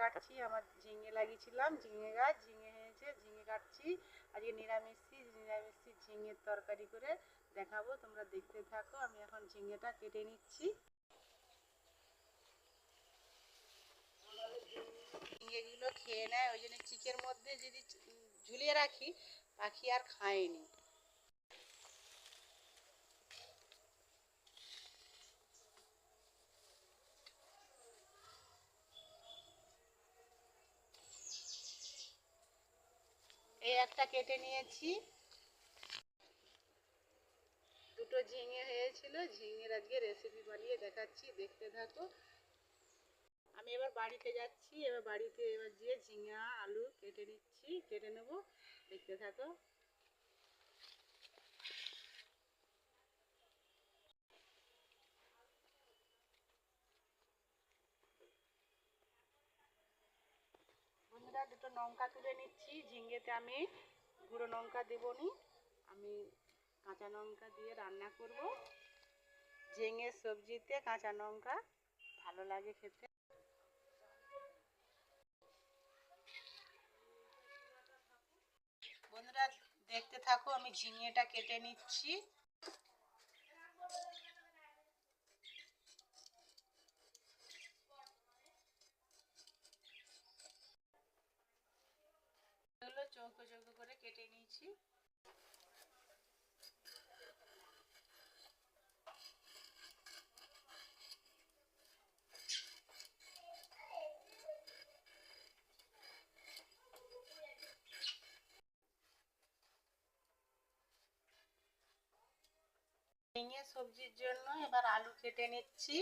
কাটছি, আমার ঝিঙে লাগিয়েছিলাম, ঝিঙে গাছ, ঝিঙে হয়েছে ঝিঙে কাটছি। আজকে নিরামিষি নিরামিষি ঝিঙের তরকারি করে দেখাবো, তোমরা দেখতে থাকো, আমি এখন ঝিঙেটা কেটে নিচ্ছি। ঝিঙেগুলো খেয়ে নেয়, ওই জন্য চিকের মধ্যে যদি ঝুলিয়ে রাখি, পাখি আর খায়নি। এই একটা কেটে নিয়েছি। দুটো ঝিঙে হয়েছিল। ঝিঙের আজকে রেসিপি বানিয়ে দেখাচ্ছি, দেখতে থাকো। আমি এবার বাড়িতে যাচ্ছি, এবার বাড়িতে এবার গিয়ে ঝিঙা, আলু কেটে নিচ্ছি, কেটে নেব, দেখতে থাকো বন্ধুরা দুটো লঙ্কা তুলে নিচ্ছি, ঝিঙ্গেতে আমি গুঁড়ো লঙ্কা দেবো নি আমি কাঁচা লঙ্কা দিয়ে রান্না করব। ঝিঙের সবজিতে কাঁচা লঙ্কা ভালো লাগে খেতে। বন্ধুরা, দেখতে থাকো, আমি ঝিঙেটা কেটে নিচ্ছি। চৌকো করে কেটে নিয়েছি। সবজির জন্য এবার আলু কেটে নিচ্ছি।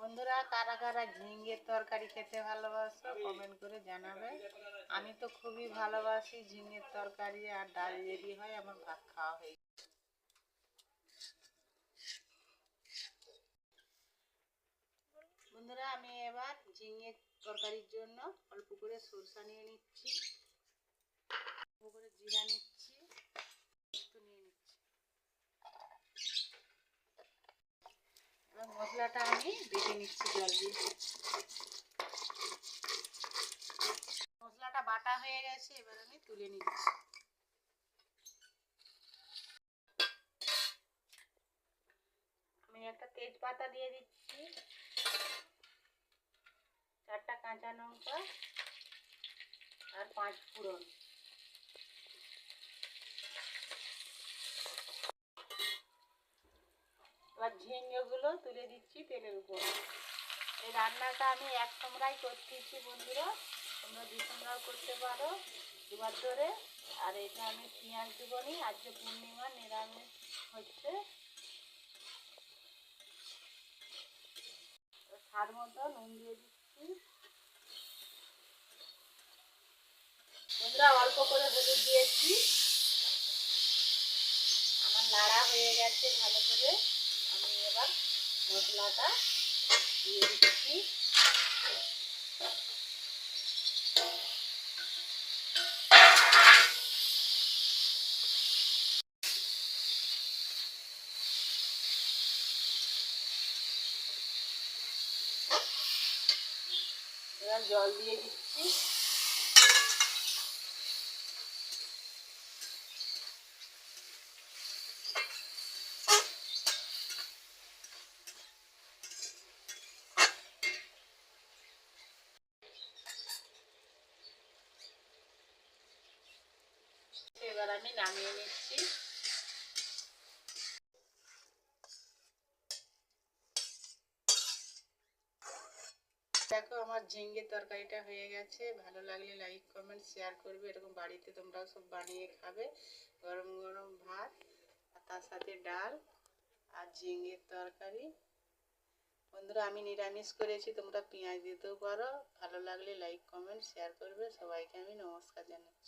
বন্ধুরা, কারা কারা ঝিঙ্গের তরকারি খেতে ভালোবাসো কমেন্ট করে জানাবে আমি তো খুবই ভালোবাসি ঝিঙের তরকারি আর ডাল যদি হয়, আমার ভাত খাওয়া হয়ে। বন্ধুরা, আমি এবার ঝিঙের তরকারির জন্য অল্প করে সরষা নিয়ে নিচ্ছি অল্প করে জিরা নিচ্ছি পোস্ত নিয়ে নিচ্ছি এবার মশলাটা আমি বেটে নিচ্ছি জল দিয়ে। মশলাটা বাটা হয়ে গেছে, এবার আমি তুলে নিচ্ছি। আমি একটা তেজপাতা দিয়ে দিচ্ছি। চারটা কাঁচা লঙ্কা আর পাঁচ ফোড়ন। এবার ঝিঙ্গেগুলো তুলে দিচ্ছি তেলের উপর। এই রান্নাটা আমি এক তোমরাই করতেছি বন্ধুরা। তোমরা দু তোমরাও করতে পারো দুবার ধরে। আর এটা আমি পেঁয়াজ দেবো নি। আজকে পূর্ণিমা, নিরামিষ হচ্ছে। স্বাদ মতো নুন দিয়ে দিচ্ছি। বন্ধুরা অল্প করে হলুদ দিয়েছি। আমার নাড়া হয়ে গেছে ভালো করে। মশলাটা দিয়ে দিচ্ছি। জল দিয়ে দিচ্ছি। এবার আমি নামিয়ে নিচ্ছি। দেখো আমার ঝিঙ্গের তরকারিটা হয়ে গেছে। ভালো লাগলে লাইক কমেন্ট শেয়ার করবে। এরকম বাড়িতে তোমরাও সব বানিয়ে খাবে। গরম গরম ভাত, আর তার সাথে ডাল আর ঝিঙ্গের তরকারি। বন্ধুরা, আমি নিরামিষ করেছি, তোমরা পেঁয়াজ দিতেও পারো। ভালো লাগলে লাইক কমেন্ট শেয়ার করবে। সবাইকে আমি নমস্কার জানাচ্ছি।